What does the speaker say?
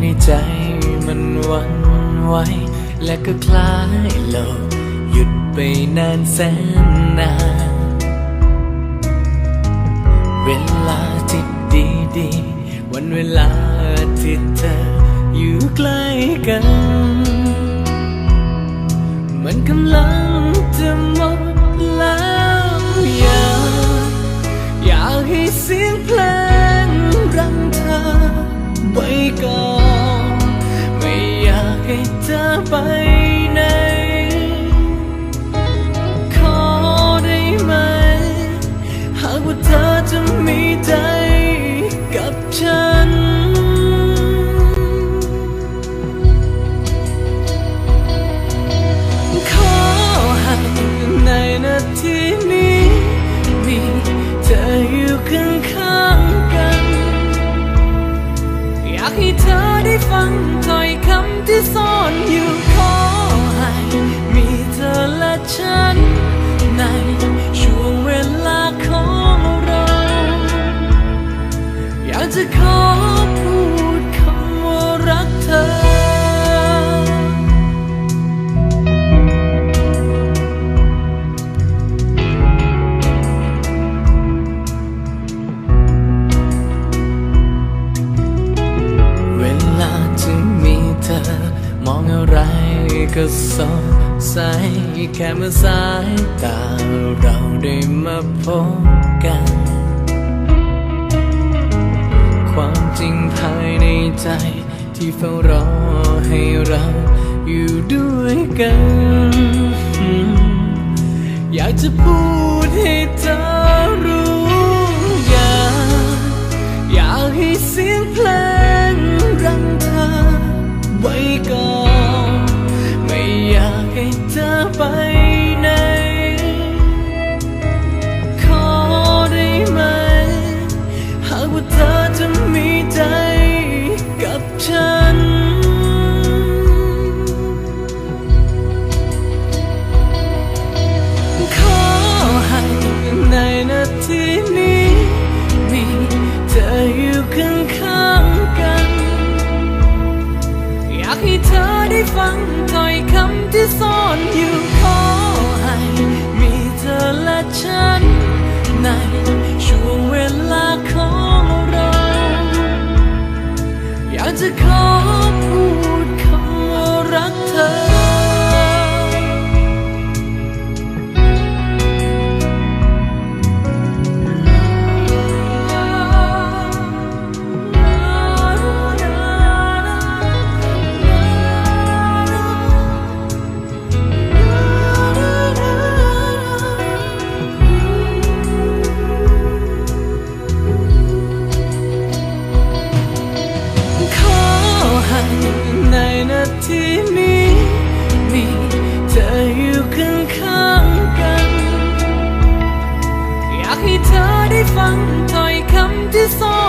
ในใจมันวันไหวและก็คล้ายโลกหยุดไปนานแสนนาน เวลาที่ดีดีวันเวลาที่เธออยู่ใกล้กัน มันกำลังจะหมดแล้วอยากอยากให้เสียงเพลงรังเธอไว้ก่อน ให้เธอไปไหน ขอได้ไหม หากว่าเธอจะมีใจกับฉัน ขอให้ในนาทีนี้มีเธออยู่ข้างๆกัน อยากให้เธอได้ฟังถ้อยคำที่ซ่อน อและฉัน ในช่วงเวลาของเรา อยากจะขอพูดคำว่ารักเธอ ก็สดใสแค่เมื่อสายตาเราได้มาพบกัน ความจริงภายในใจที่เฝ้ารอให้เราอยู่ด้วยกัน อยากจะพูดให้เธอรู้อยากอยากให้เสียงเพลงรังเธอไว้ก่อน เธอไป ให้ในนาทีนี้ มีเธออยู่ข้างๆกัน อยากให้เธอได้ฟังถ้อยคำที่ซ่อน